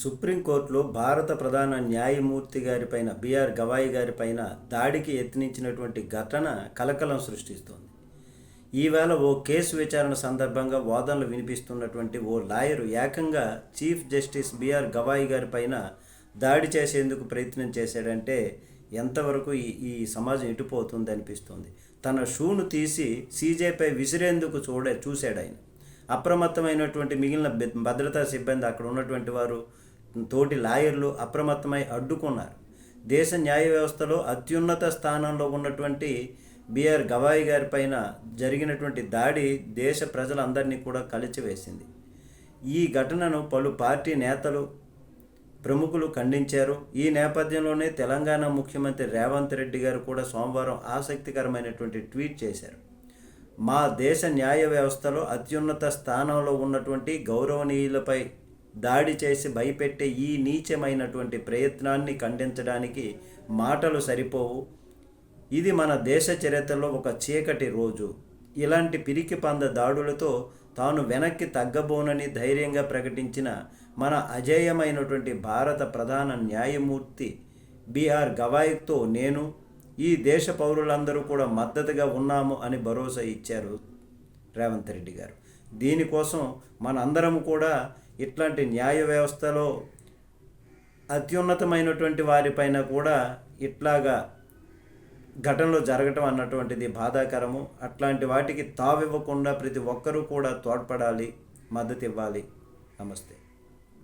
సుప్రీంకోర్టులో భారత ప్రధాన న్యాయమూర్తి గారిపైన బిఆర్ గవాయి గారిపైన దాడికి యత్నించినటువంటి ఘటన కలకలం సృష్టిస్తోంది. ఈవేళ ఓ కేసు విచారణ సందర్భంగా వాదనలు వినిపిస్తున్నటువంటి ఓ లాయరు ఏకంగా chief justice B R Gavai గారిపైన దాడి చేసేందుకు ప్రయత్నం చేశాడంటే ఎంతవరకు ఈ ఈ సమాజం ఇటుపోతుంది అనిపిస్తుంది. తన షూను తీసి సీజేపై విసిరేందుకు చూడ చూశాడు ఆయన. అప్రమత్తమైనటువంటి మిగిలిన భద్రతా సిబ్బంది అక్కడ ఉన్నటువంటి వారు తోటి లాయర్లు అప్రమత్తమై అడ్డుకున్నారు. దేశ న్యాయ వ్యవస్థలో అత్యున్నత స్థానంలో ఉన్నటువంటి బిఆర్ గవాయి గారి పైన జరిగినటువంటి దాడి దేశ ప్రజలందరినీ కూడా కలిచివేసింది. ఈ ఘటనను పలు పార్టీ నేతలు ప్రముఖులు ఖండించారు. ఈ నేపథ్యంలోనే తెలంగాణ ముఖ్యమంత్రి రేవంత్ రెడ్డి గారు కూడా సోమవారం ఆసక్తికరమైనటువంటి ట్వీట్ చేశారు. మా దేశ న్యాయ వ్యవస్థలో అత్యున్నత స్థానంలో ఉన్నటువంటి గౌరవనీయులపై దాడి చేసి భయపెట్టే ఈ నీచమైనటువంటి ప్రయత్నాన్ని ఖండించడానికి మాటలు సరిపోవు. ఇది మన దేశ చరిత్రలో ఒక చీకటి రోజు. ఇలాంటి పిరికి పంద దాడులతో తాను వెనక్కి తగ్గబోనని ధైర్యంగా ప్రకటించిన మన అజేయమైనటువంటి భారత ప్రధాన న్యాయమూర్తి బీఆర్ గవాయితో నేను ఈ దేశ పౌరులందరూ కూడా మద్దతుగా ఉన్నాము అని భరోసా ఇచ్చారు రేవంత్ రెడ్డి గారు. దీనికోసం మనందరం కూడా ఇట్లాంటి న్యాయ వ్యవస్థలో అత్యున్నతమైనటువంటి వారిపైన కూడా ఇట్లాగా ఘటనలు జరగటం అన్నటువంటిది బాధాకరము. అట్లాంటి వాటికి తావివ్వకుండా ప్రతి ఒక్కరూ కూడా తోడ్పడాలి మద్దతు ఇవ్వాలి నమస్తే.